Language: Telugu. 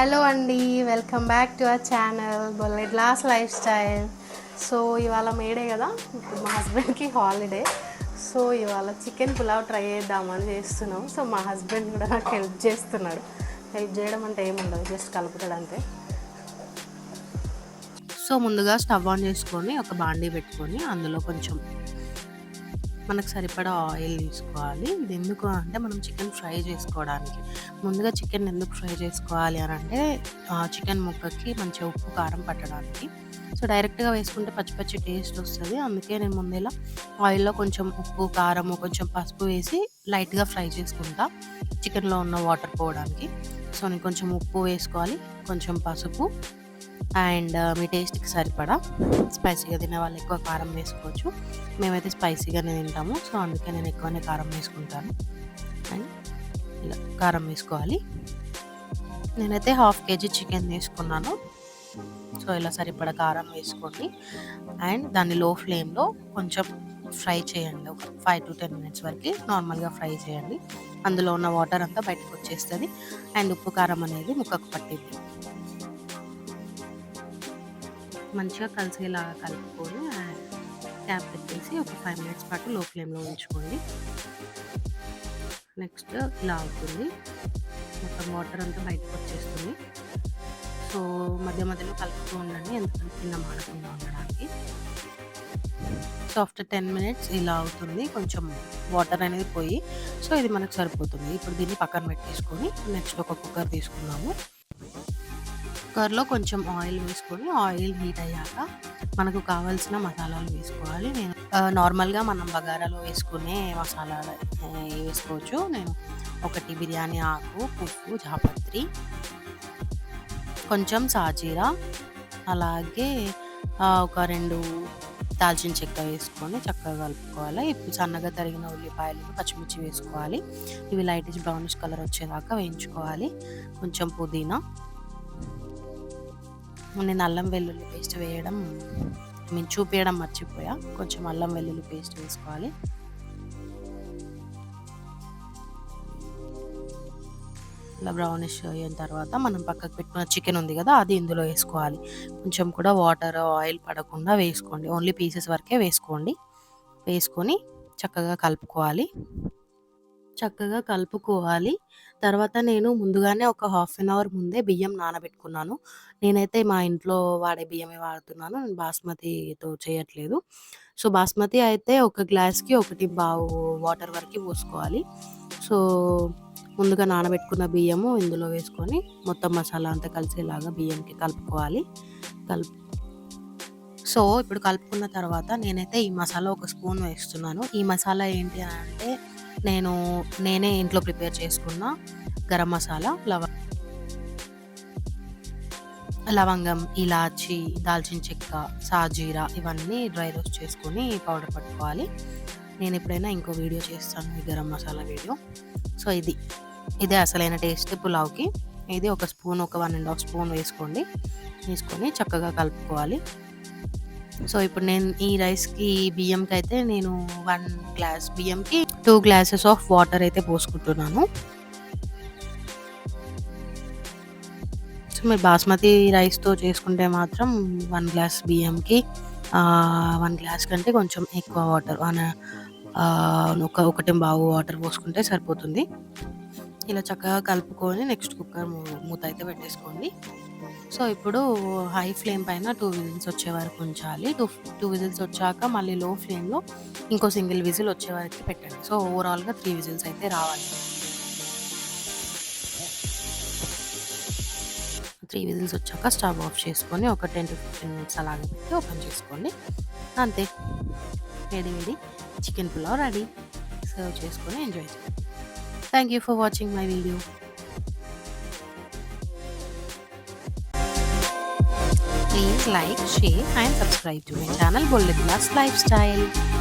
హలో అండి welcome back to our channel బొల్లెట్ లాస్ లైఫ్ స్టైల్. సో ఇవాళ మేడే కదా ఇప్పుడు మా హస్బెండ్కి హాలిడే. సో ఇవాళ చికెన్ పులావ్ ట్రై చేద్దామని చేస్తున్నాం. సో మా హస్బెండ్ కూడా నాకు హెల్ప్ చేస్తున్నాడు. హెల్ప్ చేయడం అంటే ఏముండదు జస్ట్ కలుపుతాడు అంతే. సో ముందుగా స్టవ్ ఆన్ చేసుకొని ఒక బాండీ పెట్టుకొని అందులో కొంచెం మనకు సరిపడా ఆయిల్ తీసుకోవాలి. ఇది ఎందుకు అంటే మనం చికెన్ ఫ్రై చేసుకోవడానికి. ముందుగా చికెన్ ఎందుకు ఫ్రై చేసుకోవాలి అని అంటే చికెన్ ముక్కకి మంచిగా ఉప్పు కారం పట్టడానికి. సో డైరెక్ట్గా వేసుకుంటే పచ్చి పచ్చి టేస్ట్ వస్తుంది. అందుకే నేను ముందేలా ఆయిల్లో కొంచెం ఉప్పు కారము కొంచెం పసుపు వేసి లైట్గా ఫ్రై చేసుకుంటా చికెన్లో ఉన్న వాటర్ పోవడానికి. సో నేను కొంచెం ఉప్పు వేసుకోవాలి కొంచెం పసుపు అండ్ మీ టేస్ట్కి సరిపడా స్పైసీగా తినే వాళ్ళు ఎక్కువ కారం వేసుకోవచ్చు. మేమైతే స్పైసీగానే తింటాము. సో అందుకే నేను ఎక్కువనే కారం వేసుకుంటాను. అండ్ ఇలా కారం వేసుకోవాలి. నేనైతే హాఫ్ కేజీ చికెన్ తీసుకున్నాను సో ఇలా సరిపడా కారం వేసుకోండి. అండ్ దాన్ని లో ఫ్లేమ్లో కొంచెం ఫ్రై చేయండి. ఒక ఫైవ్ టు టెన్ మినిట్స్ వరకు నార్మల్గా ఫ్రై చేయండి. అందులో ఉన్న వాటర్ అంతా బయటకు వచ్చేస్తుంది. అండ్ ఉప్పు కారం అనేది ముక్కకు పట్టింది. మంచిగా కలిసేలాగా కలుపుకొని క్యాప్ పెట్టేసి ఒక ఫైవ్ మినిట్స్ పాటు లో ఫ్లేమ్లో ఉంచుకోండి. నెక్స్ట్ ఇలా అవుతుంది. మొత్తం వాటర్ అంతా బయటకు వచ్చేస్తుంది. సో మధ్య మధ్యలో కలుపుతూ ఉండండి ఎందుకంటే కింద మాడకుండా ఉండడానికి. సో ఆఫ్టర్ టెన్ మినిట్స్ ఇలా అవుతుంది. కొంచెం వాటర్ అనేది పోయి సో ఇది మనకు సరిపోతుంది. ఇప్పుడు దీన్ని పక్కన పెట్టేసుకొని నెక్స్ట్ ఒక కుక్కర్ తీసుకున్నాము కుక్కర్లో కొంచెం ఆయిల్ వేసుకొని ఆయిల్ హీట్ అయ్యాక మనకు కావాల్సిన మసాలాలు వేసుకోవాలి. నేను నార్మల్గా మనం బగారాలో వేసుకునే మసాలాలు వేసుకోవచ్చు. నేను ఒకటి బిర్యానీ ఆకు పువ్వు జాపత్రి కొంచెం సాజీరా అలాగే ఒక రెండు దాల్చిన చెక్క వేసుకొని చక్కగా కలుపుకోవాలి. ఇప్పుడు సన్నగా తరిగిన ఉల్లిపాయలు పచ్చిమిర్చి వేసుకోవాలి. ఇవి లైటిష్ బ్రౌనిష్ కలర్ వచ్చేదాకా వేయించుకోవాలి. కొంచెం పుదీనా నేను అల్లం వెల్లుల్లి పేస్ట్ వేయడం నేను చూపించడం మర్చిపోయా. కొంచెం అల్లం వెల్లుల్లి పేస్ట్ వేసుకోవాలి. ఇలా బ్రౌనిష్ అయిన తర్వాత మనం పక్కకు పెట్టుకున్న చికెన్ ఉంది కదా అది ఇందులో వేసుకోవాలి. కొంచెం కూడా వాటర్ ఆయిల్ పడకుండా వేసుకోండి. ఓన్లీ పీసెస్ వరకే వేసుకోండి. వేసుకొని చక్కగా కలుపుకోవాలి. చక్కగా కలుపుకోవాలి. తర్వాత నేను ముందుగానే ఒక హాఫ్ అన్ అవర్ ముందే బియ్యం నానబెట్టుకున్నాను. నేనైతే మా ఇంట్లో వాడే బియ్యమే వాడుతున్నాను. నేను బాస్మతితో చేయట్లేదు. సో బాస్మతి అయితే ఒక గ్లాస్కి ఒకటి బావు వాటర్ వరకు పోసుకోవాలి. సో ముందుగా నానబెట్టుకున్న బియ్యము ఇందులో వేసుకొని మొత్తం మసాలా అంతా కలిసేలాగా బియ్యంకి కలుపుకోవాలి. కలుపు సో ఇప్పుడు కలుపుకున్న తర్వాత నేనైతే ఈ మసాలా ఒక స్పూన్ వేస్తున్నాను. ఈ మసాలా ఏంటి అంటే నేను నేనే ఇంట్లో ప్రిపేర్ చేసుకున్న గరం మసాలా లవ లవంగం ఇలాచి దాల్చిన చెక్క సాజీరా ఇవన్నీ డ్రై రోస్ట్ చేసుకొని పౌడర్ పట్టుకోవాలి. నేను ఎప్పుడైనా ఇంకో వీడియో చేస్తాను ఈ గరం మసాలా వీడియో. సో ఇది. ఇదే అసలైన టేస్ట్ పులావ్కి. ఇది ఒక స్పూన్ ఒక వన్ అండ్ హాఫ్ స్పూన్ వేసుకోండి. వేసుకొని చక్కగా కలుపుకోవాలి. సో ఇప్పుడు నేను ఈ రైస్కి బియ్యంకి అయితే నేను వన్ గ్లాస్ బియ్యంకి టూ గ్లాసెస్ ఆఫ్ వాటర్ అయితే పోసుకుంటున్నాను. సో మీరు బాస్మతి రైస్తో చేసుకుంటే మాత్రం వన్ గ్లాస్ బియ్యంకి వన్ గ్లాస్ కంటే కొంచెం ఎక్కువ వాటర్ వన్ ఒక ఒకటి బావు వాటర్ పోసుకుంటే సరిపోతుంది. ఇలా చక్కగా కలుపుకొని నెక్స్ట్ కుక్కర్ మూత అయితే పెట్టేసుకోండి. సో ఇప్పుడు హై ఫ్లేమ్ పైన టూ విజిల్స్ వచ్చే వరకు ఉంచాలి. టూ టూ విజిల్స్ వచ్చాక మళ్ళీ లో ఫ్లేమ్లో ఇంకో సింగిల్ విజిల్ వచ్చే వరకు పెట్టండి. సో ఓవరాల్గా త్రీ విజిల్స్ అయితే రావాలి. త్రీ విజిల్స్ వచ్చాక స్టవ్ ఆఫ్ చేసుకొని ఒక టెన్ టు ఫిఫ్టీన్ మినిట్స్ అలాగే పెట్టి ఓపెన్ చేసుకోండి. అంతే. వేడి వేడి చికెన్ పులావ్ రెడీ. సర్వ్ చేసుకొని ఎంజాయ్ చేయండి. Thank you for watching my video. Please like, share and subscribe to my channel Bullet Plus Lifestyle.